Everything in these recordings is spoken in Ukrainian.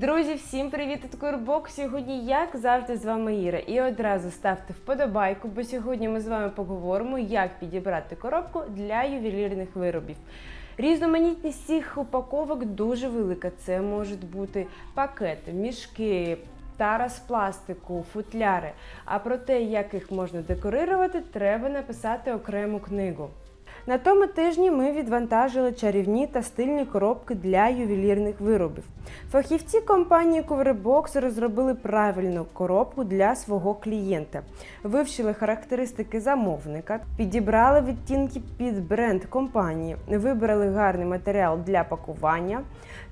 Друзі, всім привіт! Тут Курбок. Сьогодні, як завжди, з вами Іра. І одразу ставте вподобайку, бо сьогодні ми з вами поговоримо, як підібрати коробку для ювелірних виробів. Різноманітність цих упаковок дуже велика. Це можуть бути пакети, мішки. Тара з пластику, футляри. А про те, як їх можна декорирувати, треба написати окрему книгу. На тому тижні ми відвантажили чарівні та стильні коробки для ювелірних виробів. Фахівці компанії Coverbox розробили правильну коробку для свого клієнта, вивчили характеристики замовника, підібрали відтінки під бренд компанії, вибрали гарний матеріал для пакування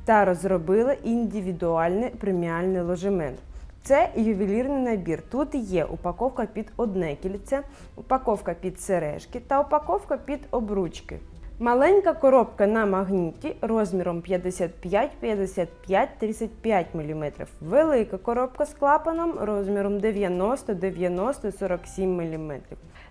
та розробили індивідуальний преміальний ложемент. Це ювелірний набір. Тут є упаковка під одне кільце, упаковка під сережки та упаковка під обручки. Маленька коробка на магніті розміром 55, 55, 35 мм. Велика коробка з клапаном розміром 90, 90, 47 мм.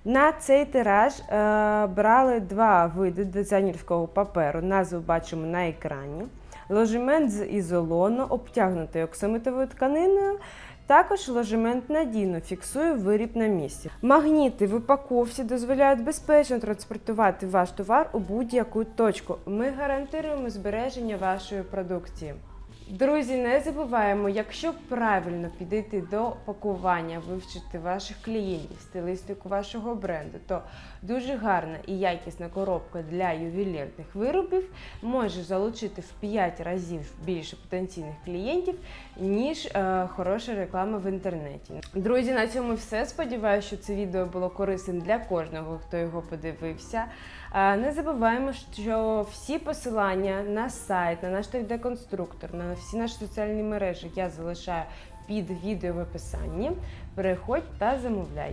На цей тираж е, брали два види дизайнерського паперу. Назву бачимо на екрані. Ложемент з ізолону, обтягнутий оксамитовою тканиною. Також ложемент надійно фіксує виріб на місці. Магніти в упаковці дозволяють безпечно транспортувати ваш товар у будь-яку точку. Ми гарантуємо збереження вашої продукції. Друзі, не забуваємо, якщо правильно підійти до пакування, вивчити ваших клієнтів, стилістику вашого бренду, то дуже гарна і якісна коробка для ювелірних виробів може залучити в 5 разів більше потенційних клієнтів, ніж е, хороша реклама в інтернеті. Друзі, на цьому все. Сподіваюся, що це відео було корисним для кожного, хто його подивився. Е, Не забуваємо, що всі посилання на сайт, на наш 3D-конструктор, на всі наші соціальні мережі я залишаю під відео в описанні. Переходь та замовляй.